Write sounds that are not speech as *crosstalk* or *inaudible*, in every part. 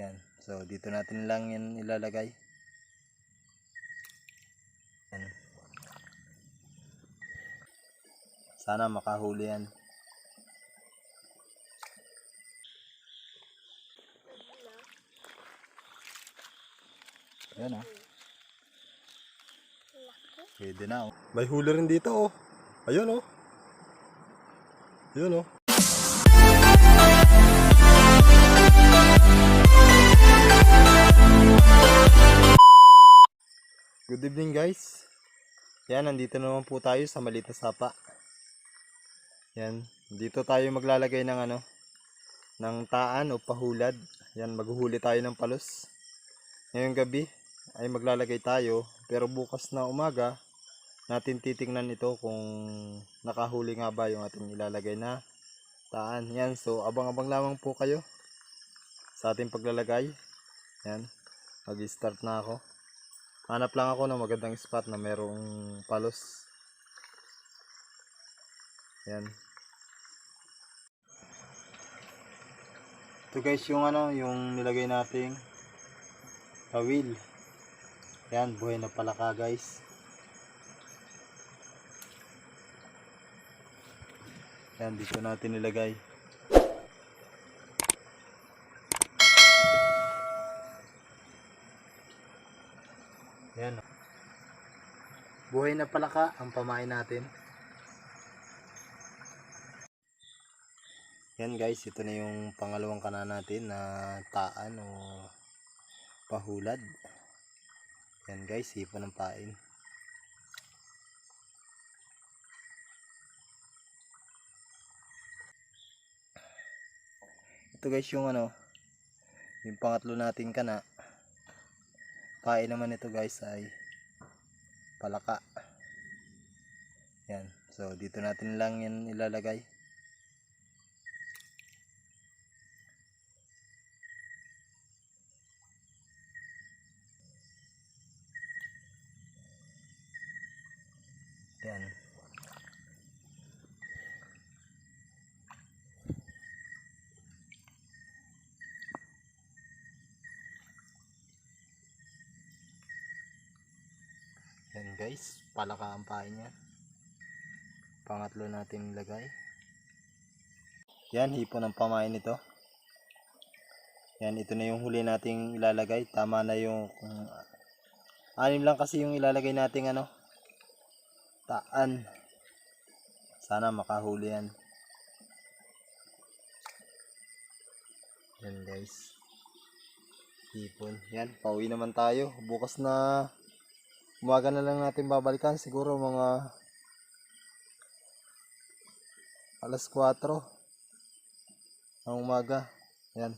Yan. So, dito natin lang yan ilalagay. Yan. Sana makahuli yan. Yan ah. Pwede na oh. May huli rin dito oh. Ayun oh. Ayun oh. Good evening guys. Yan, nandito naman po tayo sa Malita Sapa. Yan, dito tayo maglalagay ng ano, ng taan o pahulad. Yan, maghuhuli tayo ng palos. Ngayong gabi ay maglalagay tayo, pero bukas na umaga, natin titingnan ito kung nakahuli nga ba yung ating ilalagay na taan. Yan, so abang-abang lamang po kayo sa ating paglalagay. Yan, mag-start na ako. Hanap lang ako ng magandang spot na merong palos. Yan. Ito guys yung ano, yung nilagay nating kawil. Yan, buhay na palaka guys. Yan, dito natin nilagay. Yan. oh. Buhay na palaka ang pamain natin. Yan guys, ito na yung pangalawang kana natin na taan o pahulad. Yan guys, hipo ng pain. Ito guys yung ano, yung pangatlo natin kana. Pain naman ito guys ay palaka. Yan. So dito natin lang yan ilalagay. Yan. Yan guys, palaka ang pain niya. Pangatlo natin ilagay. Yan, hipo ng pamain nito. Yan, ito na yung huli nating ilalagay. Tama na yung kung, anim lang kasi yung ilalagay nating ano, taan. Sana makahuli yan. Yan guys. Hipon. Yan, pauwi naman tayo. Bukas na umaga na lang natin babalikan. Siguro mga alas 4 ng umaga. Yan.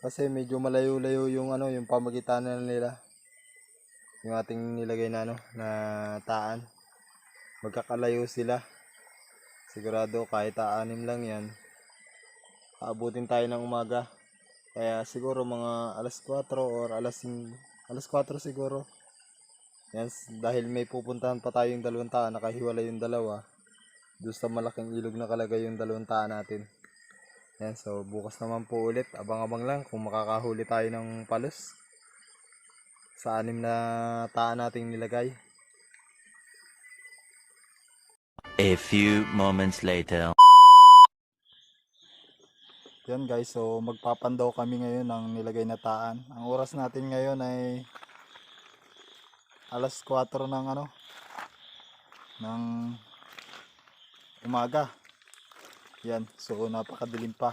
Kasi medyo malayo-layo yung ano, yung pamagitan na nila yung ating nilagay na ano na taan magkakalayo sila sigurado kahit aanim lang yan aabutin tayo ng umaga kaya siguro mga alas 4 or alas alas 4 siguro yan dahil may pupuntahan pa tayong dalawang taan nakahiwalay yung dalawa doon sa malaking ilog na kalagay yung dalawang taan natin yan so bukas naman po ulit abang-abang lang kung makakahuli tayo ng palos sa anim na taan nating nilagay. A few moments later. Yan guys, so magpapandaw kami ngayon ng nilagay na taan. Ang oras natin ngayon ay alas 4 ng ano ng umaga. Yan, so napakadilim pa.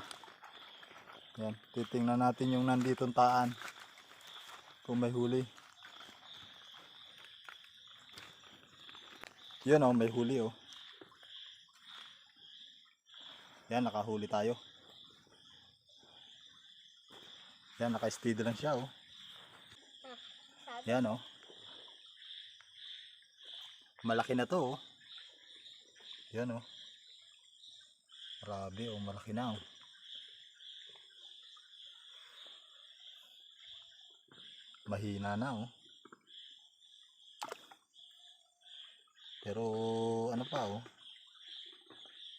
Yan, titingnan natin yung nanditong taan. Kung may huli. Yan oh, may huli oh. Yan, nakahuli tayo. Yan, naka-steady lang siya oh. Yan oh. Malaki na to oh. Yan oh. Grabe oh, malaki na oh. Mahina na oh. Pero ano pa oh.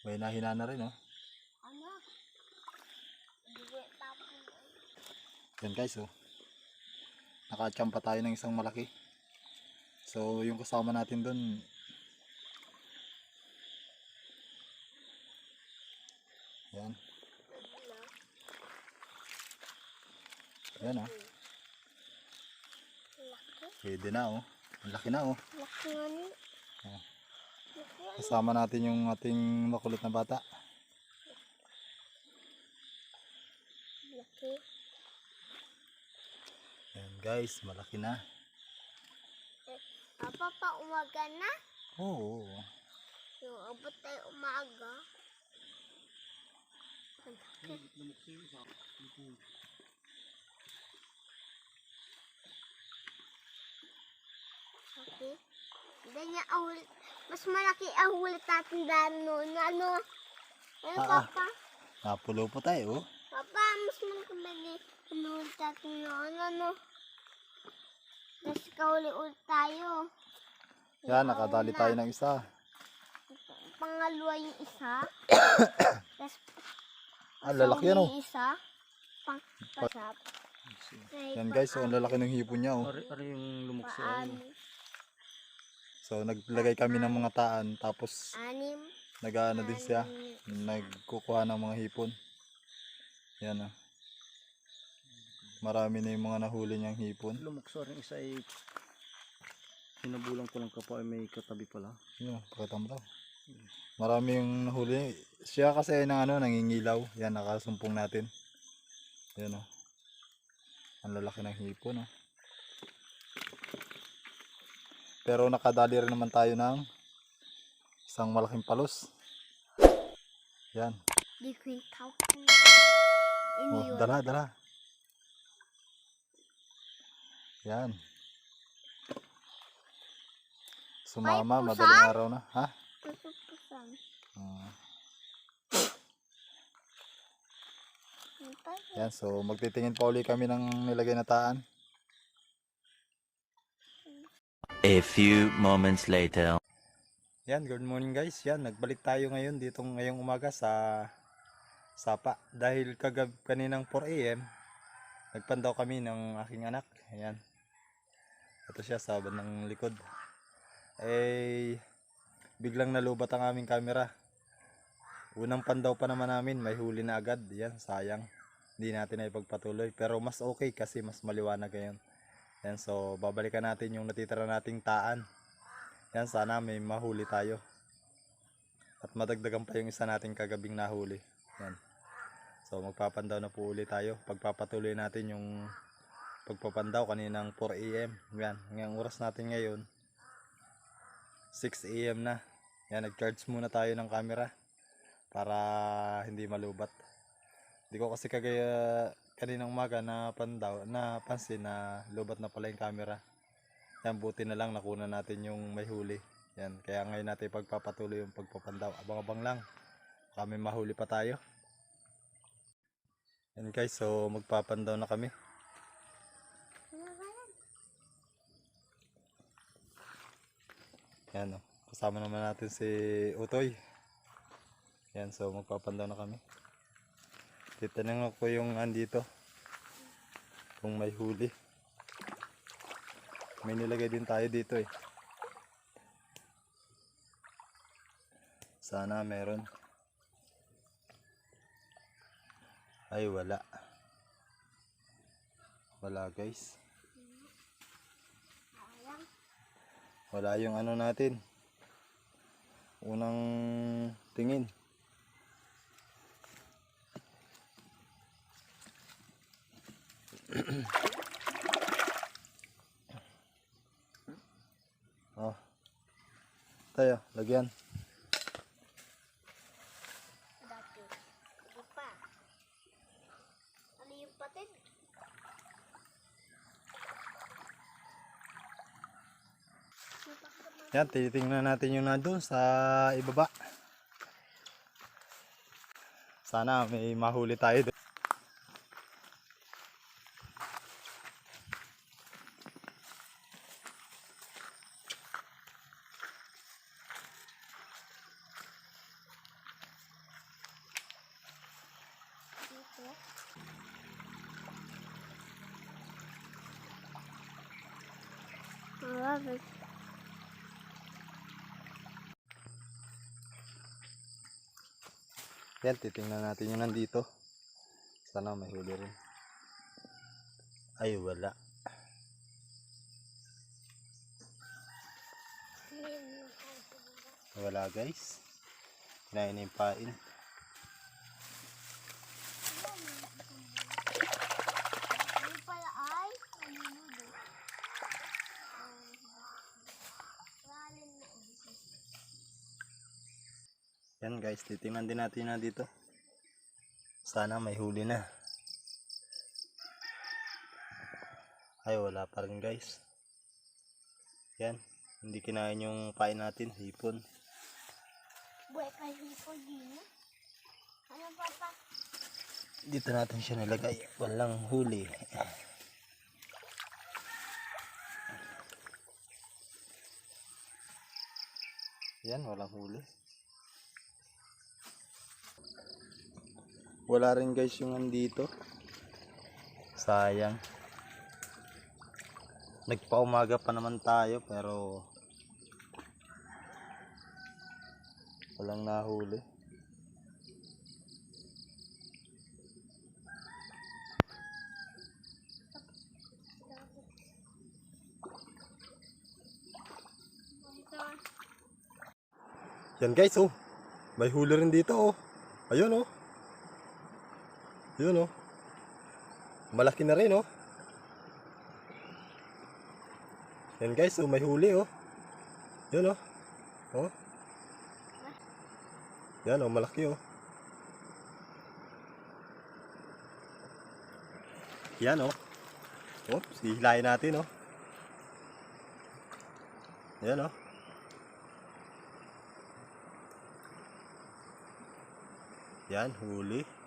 May nahina na rin oh. Ano? Hindi tapos Yan guys, oh. Nakachampa tayo ng isang malaki. So, yung kasama natin doon, yan. Yan oh. Pwede na oh. Ang laki na oh. Laki. Oh. Kasama natin yung ating makulit na bata. Laki. Yan guys, malaki na. Papa, pa umaga na. Oo. Yung abot tayo umaga. Okay. Niya ahul. Mas malaki ahulit natin daan noon. Ano? Ano, Ah, ah. Papa? Napulo po tayo oh. Papa, mas malaki ba ni anulit natin noon? Ano? Tapos kahuli ulit tayo. Yan, nakadali tayo ng isa. Pangalawa yung isa. *coughs* Tapos Ang lalaki yan oh. isa. Pang pasap. Yan guys, so ang lalaki ng hipon niya oh. Ari, ari yung lumukso. Paan. So naglagay kami ng mga taan tapos Anim. nag-ano din siya. Nagkukuha ng mga hipon. Yan oh. Marami na yung mga nahuli niyang hipon. Lumukso rin isa ay sinabulang ko lang kapwa ay may katabi pala. Yun, pakita mo daw. Marami yung nahuli. Siya kasi ay nang ano, nangingilaw. Yan, nakasumpong natin. Yan oh. Ang lalaki ng hipon oh. Pero nakadali rin naman tayo ng isang malaking palos. Yan. Oh, dala, dala. Yan. Sumama, madaling araw na. Ha? Tayo? Yan, so magtitingin pa uli kami ng nilagay na taan. A few moments later. Yan, good morning guys. Yan, nagbalik tayo ngayon dito ngayong umaga sa Sapa. Dahil kagab kaninang 4 a.m. Nagpandaw kami ng aking anak. Ayan. Ito siya sa bandang likod. Eh, biglang nalubat ang aming camera. Unang pandaw pa naman namin, may huli na agad. Yan, sayang. Hindi natin na ipagpatuloy. Pero mas okay kasi mas maliwanag ngayon. Yan, so babalikan natin yung natitira nating taan. Yan, sana may mahuli tayo. At madagdagan pa yung isa nating kagabing nahuli. Yan. So magpapandaw na po ulit tayo. Pagpapatuloy natin yung pagpapandaw kaninang 4 a.m. Yan, ngayong oras natin ngayon 6 a.m. na. Yan, nag-charge muna tayo ng camera para hindi malubat. Hindi ko kasi kagaya kaninang umaga na pandaw, na pansin na lubat na pala yung camera. Yan, buti na lang nakuna natin yung may huli. Yan, kaya ngayon natin pagpapatuloy yung pagpapandaw. Abang-abang lang. Kami mahuli pa tayo. Yan guys, so magpapandaw na kami. Yan oh. Kasama naman natin si Utoy. Yan, so magpapandaw na kami. Titanong ko yung andito. Kung may huli. May nilagay din tayo dito eh. Sana meron. Ay wala. Wala guys. Wala yung ano natin. Unang tingin. *clears throat* oh. Tayo, lagyan. Yan, titingnan natin yung nandun sa ibaba. Sana may mahuli tayo doon. I love it. Yan, titingnan natin yung nandito. Sana may huli rin. Ay, wala. Wala guys. Kinain na yung pain. Ano pala ay? Nanunudo. Lalim na. Yan guys, titingnan din natin na dito. Sana may huli na. Ay, wala pa rin guys. Yan, hindi kinain yung pain natin, hipon. Buhay ka hipo din. Ano papa? Dito natin siya nilagay. Walang huli. Yan, walang huli. Wala rin guys yung andito. Sayang. Nagpaumaga pa naman tayo pero walang nahuli. Yan guys, oh. May huli rin dito, oh. Ayun, oh. Ayun, oh. Malaki na rin, oh. Yan guys, oh. May huli, oh. Yun, oh. Oh. Yan, oh. Malaki, oh. Yan, oh. Oh, sihilayin natin, oh. Yan, oh. Yan, huli.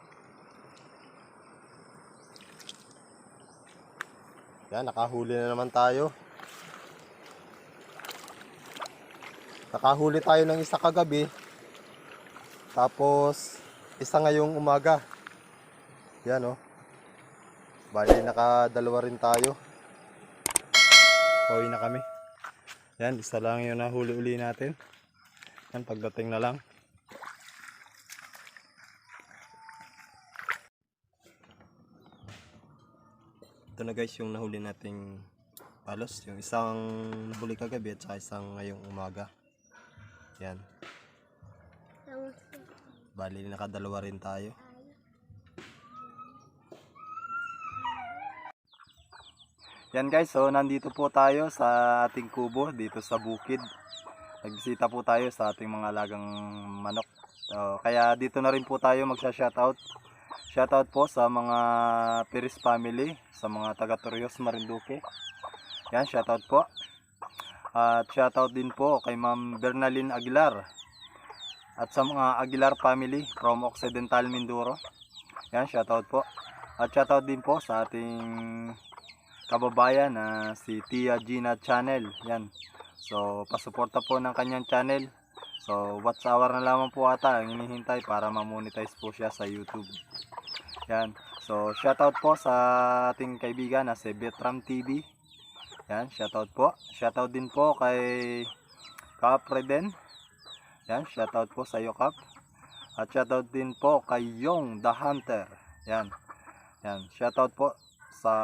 Yan, nakahuli na naman tayo. Nakahuli tayo ng isa kagabi. Tapos, isa ngayong umaga. Yan, oh. Bali, nakadalawa rin tayo. Pauwi na kami. Yan, isa lang yung nahuli-uli natin. Yan, pagdating na lang. Ito na guys yung nahuli nating palos. Yung isang nahuli kagabi at saka isang ngayong umaga. Yan. Bali nakadalawa rin tayo. Yan guys, so nandito po tayo sa ating kubo dito sa bukid. Nagbisita po tayo sa ating mga alagang manok. So, kaya dito na rin po tayo magsha-shoutout. Shoutout po sa mga Piris family, sa mga taga Torreos Marinduque. Yan, shoutout po. At shoutout din po kay Ma'am Bernalyn Aguilar. At sa mga Aguilar family from Occidental Mindoro. Yan, shoutout po. At shoutout din po sa ating kababayan na si Tia Gina Channel. Yan. So, pasuporta po ng kanyang channel. So, watch hour na lamang po ata ang hinihintay para ma-monetize po siya sa YouTube. Yan. So, shoutout po sa ating kaibigan na si Betram TV. Yan, shoutout po. Shoutout din po kay Cap Reden. Yan, shoutout po sa iyo Cap. At shoutout din po kay Yong the Hunter. Yan. Yan, shoutout po sa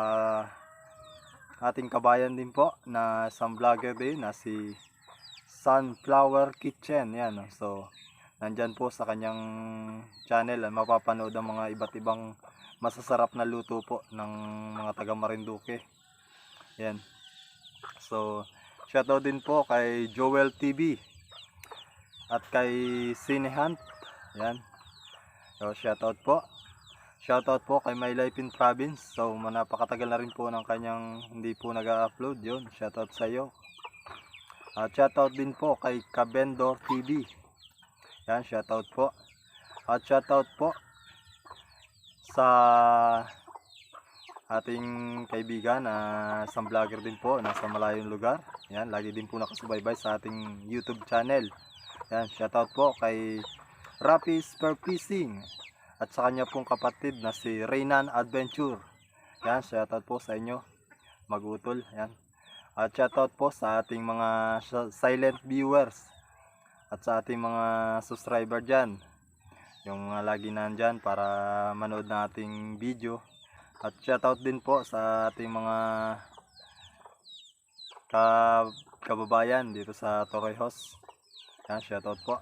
ating kabayan din po na isang vlogger din na si Sunflower Kitchen. Yan. So, nandyan po sa kanyang channel. Mapapanood ang mga iba't ibang masasarap na luto po ng mga taga Marinduque. Yan. So, shoutout din po kay Joel TV at kay Cinehunt. Yan. So, shoutout po. Shoutout po kay My Life in Province. So, napakatagal na rin po ng kanyang hindi po nag-upload yun. Shoutout sa iyo. At shoutout din po kay Kabendor TV. Yan, shoutout po. At shoutout po sa ating kaibigan na isang vlogger din po nasa malayong lugar. Yan, lagi din po nakasubaybay sa ating YouTube channel. Yan, shoutout po kay Rapi Fishing at sa kanya pong kapatid na si Reynan Adventure. Yan, shoutout po sa inyo. Magutol, yan. At shoutout po sa ating mga silent viewers at sa ating mga subscriber dyan. Yung mga lagi nandyan para manood ng ating video. At shoutout din po sa ating mga ka kababayan dito sa Torrejos. Yan, shoutout po.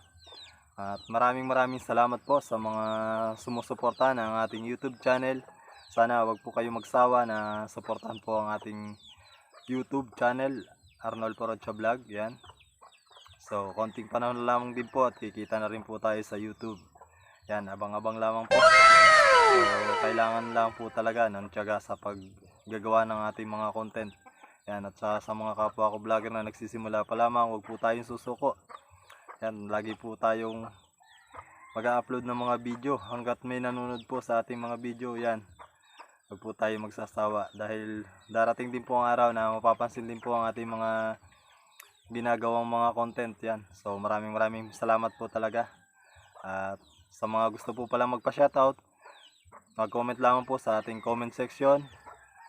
At maraming maraming salamat po sa mga sumusuporta ng ating YouTube channel. Sana wag po kayo magsawa na suportahan po ang ating YouTube channel, Arnold Porocha Vlog. Yan. So, konting panahon na lamang din po at kikita na rin po tayo sa YouTube. Yan, abang-abang lamang po. So, kailangan lang po talaga ng tiyaga sa paggagawa ng ating mga content. Yan, at sa, sa mga kapwa ko vlogger na nagsisimula pa lamang, huwag po tayong susuko. Yan, lagi po tayong mag-upload ng mga video hanggat may nanonood po sa ating mga video. Yan, huwag po tayo magsasawa dahil darating din po ang araw na mapapansin din po ang ating mga ginagawang mga content. Yan, so maraming maraming salamat po talaga. At sa mga gusto po pala magpa-shoutout, mag-comment lamang po sa ating comment section.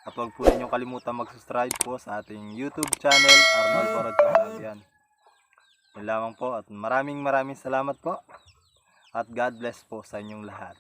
At huwag po ninyong kalimutan mag-subscribe po sa ating YouTube channel, Arnold Porod Vlog. Yan. Yan lamang po at maraming maraming salamat po. At God bless po sa inyong lahat.